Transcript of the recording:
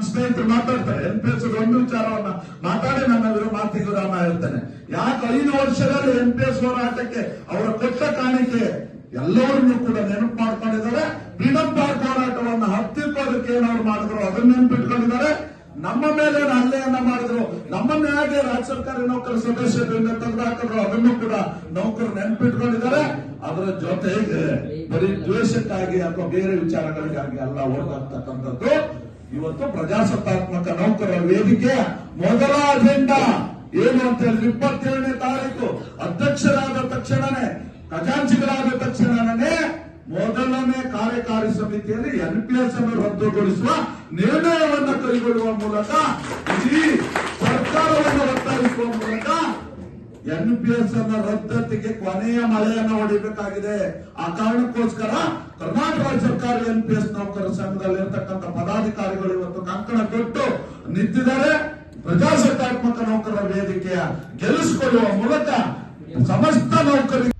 ನನ್ನ ಸ್ನೇಹಿತರು ಮಾತಾಡ್ತಾರೆ ಎನ್ ಪಿ ಒಂದು ವಿಚಾರವನ್ನ ಮಾತಾಡಿ, ನನ್ನ ವಿರುದ್ಧ ಮಾತಿಗೆ ವಿರಾಮ ಹೇಳ್ತೇನೆ. ಯಾಕೆ ಐದು ವರ್ಷದಲ್ಲಿ ಎನ್ ಪಿ ಎಸ್ ಹೋರಾಟಕ್ಕೆ ಅವರ ಕೊಟ್ಟ ಕಾಣಿಕೆ? ಎಲ್ಲರನ್ನು ಕೂಡ ನೆನಪು ಮಾಡ್ಕೊಂಡಿದ್ದಾರೆ. ಫ್ರೀಡಂ ಪಾರ್ಕ್ ಹೋರಾಟವನ್ನು ಹತ್ತಿಕ್ಕೋದಕ್ಕೆ ಏನಾದ್ರು ಮಾಡಿದ್ರು, ಅದನ್ನ ನೆನಪಿಟ್ಕೊಂಡಿದ್ದಾರೆ. ನಮ್ಮ ಮೇಲೆ ಹಲ್ಲೆಯನ್ನ ಮಾಡಿದ್ರು ನಮ್ಮನ್ನ ಹೇಗೆ ರಾಜ್ಯ ಸರ್ಕಾರಿ ನೌಕರ ಸದಸ್ಯರಿಂದ ತೆಗೆದುಹಾಕಿದ್ರು ಅದನ್ನು ಕೂಡ ನೌಕರರು ನೆನಪಿಟ್ಕೊಂಡಿದ್ದಾರೆ. ಅದರ ಜೊತೆಗೆ ಬರೀ ದ್ವೇಷಕ್ಕಾಗಿ ಅಥವಾ ಬೇರೆ ವಿಚಾರಗಳಿಗಾಗಿ ಅಲ್ಲ, ಹೋರಾಡ್ತಕ್ಕಂಥದ್ದು ಇವತ್ತು ಪ್ರಜಾಸತ್ತಾತ್ಮಕ ನೌಕರರ ವೇದಿಕೆಯ ಮೊದಲ ಅಜೆಂಡಾ. ಏನು ಅಂತ ಹೇಳಿದ್ರೆ ಇಪ್ಪತ್ತೇಳನೇ ತಾರೀಕು. ಅಧ್ಯಕ್ಷರಾದ ತಕ್ಷಣನೇ, ಖಜಾಂಚಿಗಳಾದ ತಕ್ಷಣನೇ ಮೊದಲನೇ ಕಾರ್ಯಕಾರಿ ಸಮಿತಿಯಲ್ಲಿ ಎನ್ ಪಿ ಎಸ್ ಅನ್ನು ರದ್ದುಗೊಳಿಸುವ ನಿರ್ಣಯವನ್ನು ಕೈಗೊಳ್ಳುವ ಮೂಲಕ ಇಡೀ ಸರ್ಕಾರವನ್ನು ಒತ್ತಾಯಿಸುವ ಮೂಲಕ ಎನ್ ಪಿ ಎಸ್ ಅನ್ನ ರದ್ದತಿಗೆ ಕೊನೆಯ ಮಳೆಯನ್ನು ಹೊಡಿಬೇಕಾಗಿದೆ. ಆ ಕಾರಣಕ್ಕೋಸ್ಕರ ಕರ್ನಾಟಕ ರಾಜ್ಯ ಸರ್ಕಾರ ಎನ್ ಪಿ ಎಸ್ ನೌಕರರ ಸಂಘದಲ್ಲಿ ಇರತಕ್ಕಂಥ ಪದಾಧಿಕಾರಿಗಳು ಇವತ್ತು ಕಂಕಣ ಕೊಟ್ಟು ನಿಂತಿದ್ದಾರೆ. ಪ್ರಜಾಸತ್ತಾತ್ಮಕ ನೌಕರರ ವೇದಿಕೆಯ ಗೆಲ್ಲಿಸಿಕೊಳ್ಳುವ ಮೂಲಕ ಸಮಸ್ತ ನೌಕರರಿಗೆ